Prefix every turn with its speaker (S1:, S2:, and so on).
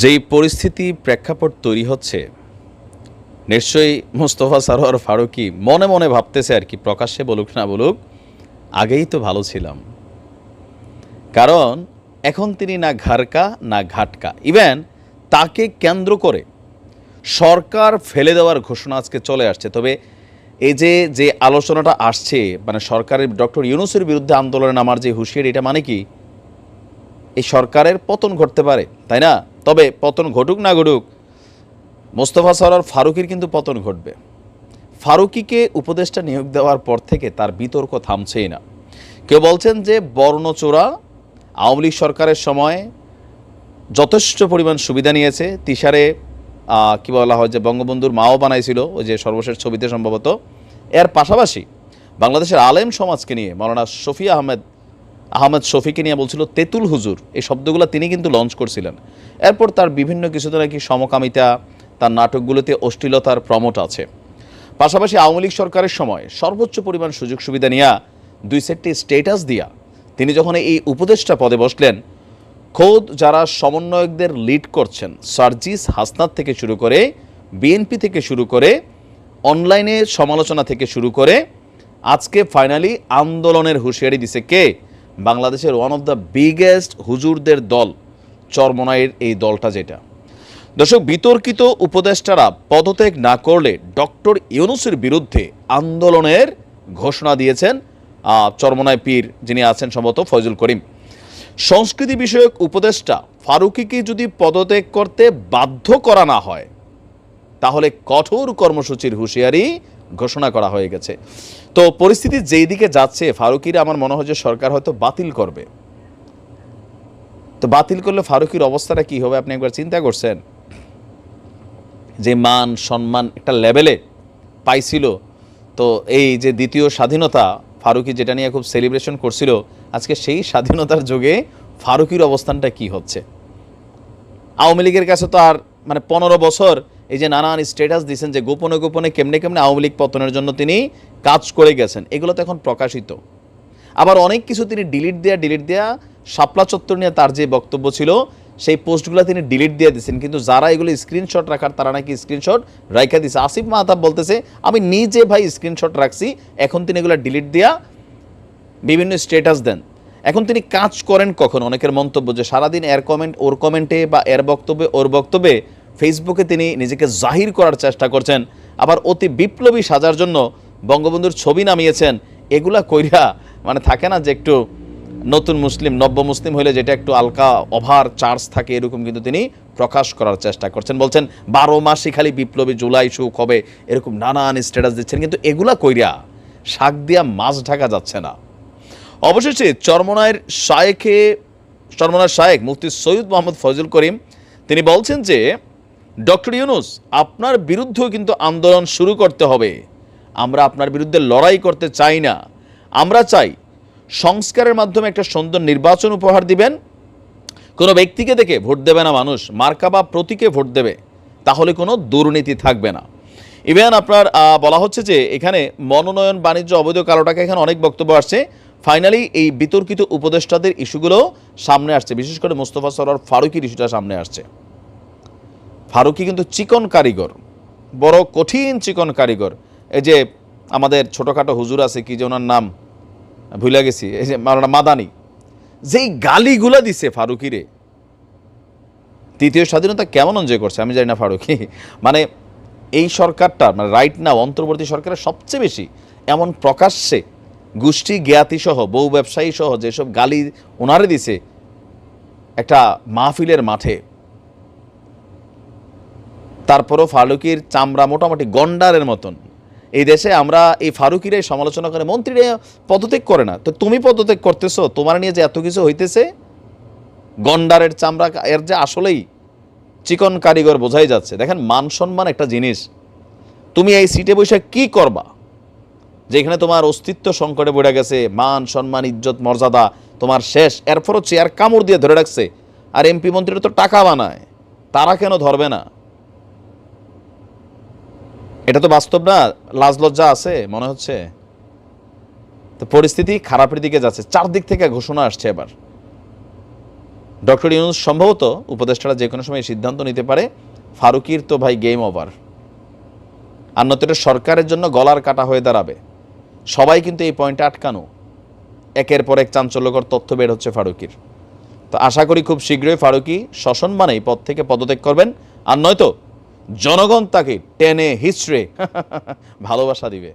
S1: যেই পরিস্থিতি প্রেক্ষাপট তৈরি হচ্ছে, নিশ্চয়ই মোস্তফা সারোয়ার ফারুকি মনে মনে ভাবতেছে আর কি, প্রকাশ্যে বলুক না বলুক, আগেই তো ভালো ছিলাম। কারণ এখন তিনি না ঘারকা না ঘাটকা। ইভেন তাকে কেন্দ্র করে সরকার ফেলে দেওয়ার ঘোষণা আজকে চলে আসছে। তবে এই যে যে আলোচনাটা আসছে মানে সরকারের, ডক্টর ইউনুসের বিরুদ্ধে আন্দোলনে নামার যে হুঁশিয়ারি, এটা মানে কি? এই সরকারের পতন ঘটতে পারে, তাই না? তবে পতন ঘটুক না ঘটুক, মোস্তফা সরার ফারুকির কিন্তু পতন ঘটবে। ফারুকিকে উপদেষ্টা নিয়োগ দেওয়ার পর থেকে তার বিতর্ক থামছেই না। কেউ বলছেন যে বর্ণচোরা আওয়ামী লীগ সরকারের সময় যথেষ্ট পরিমাণ সুবিধা নিয়েছে। তিসারে কি বলা হয় যে বঙ্গবন্ধুর মাও বানাইছিল, ওই যে সর্বশেষ ছবিতে সম্ভবত। এর পাশাপাশি বাংলাদেশের আলেম সমাজকে নিয়ে মৌলানা শফি আহমেদ আহমেদ শফিকে নিয়ে বলছিল তেতুল হুজুর। এই শব্দগুলো তিনি কিন্তু লঞ্চ করছিলেন। এরপর তার বিভিন্ন কিছুতে নাকি সমকামিতা, তার নাটকগুলোতে অশ্লীলতার প্রমোট আছে। পাশাপাশি আওয়ামী লীগ সরকারের সময় সর্বোচ্চ পরিমাণ সুযোগ সুবিধা নিয়ে দুই সেটটি স্টেটাস দিয়া তিনি যখন এই উপদেষ্টা পদে বসলেন, খোদ যারা সমন্বয়কদের লিড করছেন, সার্জিস হাসনাত থেকে শুরু করে, বিএনপি থেকে শুরু করে, অনলাইনে সমালোচনা থেকে শুরু করে, আজকে ফাইনালি আন্দোলনের হুঁশিয়ারি দিছে কে? বাংলাদেশের ওয়ান অফ দ্য বিগেস্ট হুজুরদের দল। চরমনাইয়ের এই দলটা যেটা। দর্শক, বিতর্কিত উপদেষ্টারা পদত্যাগ না করলে ডক্টর ইউনুসের বিরুদ্ধে আন্দোলনের ঘোষণা দিয়েছেন চরমনায় পীর যিনি আছেন সম্ভবত ফয়জুল করিম। সংস্কৃতি বিষয়ক উপদেষ্টা ফারুকিকে যদি পদত্যাগ করতে বাধ্য করা না হয়, তাহলে কঠোর কর্মসূচির হুঁশিয়ারি ঘোষণা করা হয়ে গেছে। তো পরিস্থিতি যেই দিকে যাচ্ছে, ফারুকিরা আমার মনে হয় যে সরকার হয়তো বাতিল করবে। তো বাতিল করলে ফারুকির অবস্থাটা কি হবে? আপনি একবার চিন্তা করছেন? যে মান, সম্মান একটা লেভেলে পাইছিল, তো এই যে দ্বিতীয় স্বাধীনতা, ফারুকি যেটা নিয়ে খুব সেলিব্রেশন করছিল, আজকে সেই স্বাধীনতার যুগে ফারুকির অবস্থানটা কি হচ্ছে? আওয়ামী লীগের কাছে তো আর মানে পনেরো বছর এই যে নানান স্ট্যাটাস দিয়েছেন যে গোপনে গোপনে কেমনে কেমনে আওয়ামী লীগ পতনের জন্য তিনি কাজ করে গেছেন, এগুলো তো এখন প্রকাশিত। আবার অনেক কিছু তিনি ডিলিট দেয়া ডিলিট দেয়া শাপলা চত্বর নিয়ে তার যে বক্তব্য ছিল, সেই পোস্টগুলো তিনি ডিলিট দিয়ে দিয়েছেন। কিন্তু যারা এগুলো স্ক্রিনশট রাখার, তারা নাকি স্ক্রিনশট রাইখা দিয়েছে। আসিফ মাহতাব বলতেছে, আমি নিজে ভাই স্ক্রিনশট রাখছি, এখন তিনি এগুলো ডিলিট দেয়া বিভিন্ন স্টেটাস দেন। এখন তিনি কাজ করেন কখন? অনেকের মন্তব্য যে সারাদিন এর কমেন্ট ওর কমেন্টে বা এর বক্তব্যে, ওর বক্তব্যে ফেসবুকে তিনি নিজেকে জাহির করার চেষ্টা করছেন। আবার অতি বিপ্লবী সাজার জন্য বঙ্গবন্ধুর ছবি নামিয়েছেন। এগুলা কইরা মানে থাকে না যে একটু নতুন মুসলিম, নব্য মুসলিম হলে যেটা একটু আলকা ওভার চার্জ থাকে, এরকম কিন্তু তিনি প্রকাশ করার চেষ্টা করছেন। বলছেন, বারো মাসই খালি বিপ্লবী জুলাই সুখ হবে, এরকম নানান স্ট্যাটাস দিচ্ছেন, কিন্তু এগুলা কইরা শাক দিয়া মাছ ঢাকা যাচ্ছে না। অবশেষে চরমনায়ের শায়েখে চরমনার শায়েক মুফতি সৈয়দ মোহাম্মদ ফজল করিম, তিনি বলছেন যে, ডক্টর ইউনুস, আপনার বিরুদ্ধেও কিন্তু আন্দোলন শুরু করতে হবে। আমরা আপনার বিরুদ্ধে লড়াই করতে চাই না। আমরা চাই সংস্কারের মাধ্যমে একটা সুন্দর নির্বাচন উপহার দিবেন। কোনো ব্যক্তিকে দেখে ভোট দেবে না মানুষ, মার্কা বা প্রতীকে ভোট দেবে, তাহলে কোনো দুর্নীতি থাকবে না। ইভেন আপনার বলা হচ্ছে যে এখানে মনোনয়ন, বাণিজ্য, অবৈধ, কালো টাকা এখানে অনেক বক্তব্য আসছে। ফাইনালি এই বিতর্কিত উপদেষ্টাদের ইস্যুগুলো সামনে আসছে। বিশেষ করে মোস্তফা সরার ফারুকির ইস্যুটা সামনে আসছে। ফারুকি কিন্তু চিকন কারিগর, বড় কঠিন চিকন কারিগর। এই যে আমাদের ছোটোখাটো হুজুর আছে, কি যে ওনার নাম? ভুলে গেছি, এই যে মাওলানা মাদানি, যেই গালিগুলা দিছে ফারুকিরে, তৃতীয় স্বাধীনতা কেমন এনজয় করছে? আমি জানি না ফারুকি। মানে এই সরকারটা মানে রাইট না অন্তর্বর্তী সরকারের সবচেয়ে বেশি এমন প্রকাশ্যে গোষ্ঠী জ্ঞাতি সহ, বউ ব্যবসায়ী সহ যেসব গালি ওনারে দিছে, একটা মাহফিলের মাঠে, তারপরও ফারুকির চামড়া মোটামুটি গন্ডারের মতন এই দেশে আমরা এই ফারুকিরাই সমালোচনা করে মন্ত্রীরা পদত্যাগ করে না। তো তুমি পদত্যাগ করতেছো, তোমার নিয়ে যে এত কিছু হইতেছে, গন্ডারের চামড়া, এর যে আসলেই চিকন কারিগর বোঝাই যাচ্ছে। দেখেন, মান সম্মান একটা জিনিস। তুমি এই সিটে বসে কি করবা? যেখানে তোমার অস্তিত্ব সংকটে পড়ে গেছে, মান সম্মান, ইজ্জত, মর্যাদা তোমার শেষ। এরপরও চেয়ার কামড় দিয়ে ধরে রাখছে। আর এমপি মন্ত্রীরা তো টাকা বানায়। তারা কেন ধরবে না? এটা তো বাস্তব না, লাজ লজ্জা আছে, মনে হচ্ছে। তো পরিস্থিতি খারাপের দিকে যাচ্ছে, চারদিক থেকে ঘোষণা আসছে এবার। ডক্টর ইউনুস সম্ভবত উপদেষ্টারা যে কোনো সময় সিদ্ধান্ত নিতে পারে, ফারুকির তো ভাই গেম ওভার। আর নতুন সরকারের জন্য গলার কাটা হয়ে দাঁড়াবে। সবাই কিন্তু এই পয়েন্টে আটকানো। একের পর এক চাঞ্চল্যকর তথ্য বের হচ্ছে ফারুকির। তো আশা করি খুব শীঘ্রই ফারুকি সসম্মানে এই পদ থেকে পদত্যাগ করবেন। আর নয়তো জনগণ তাকে টেনে হিস্ট্রে ভালোবাসা দিবে।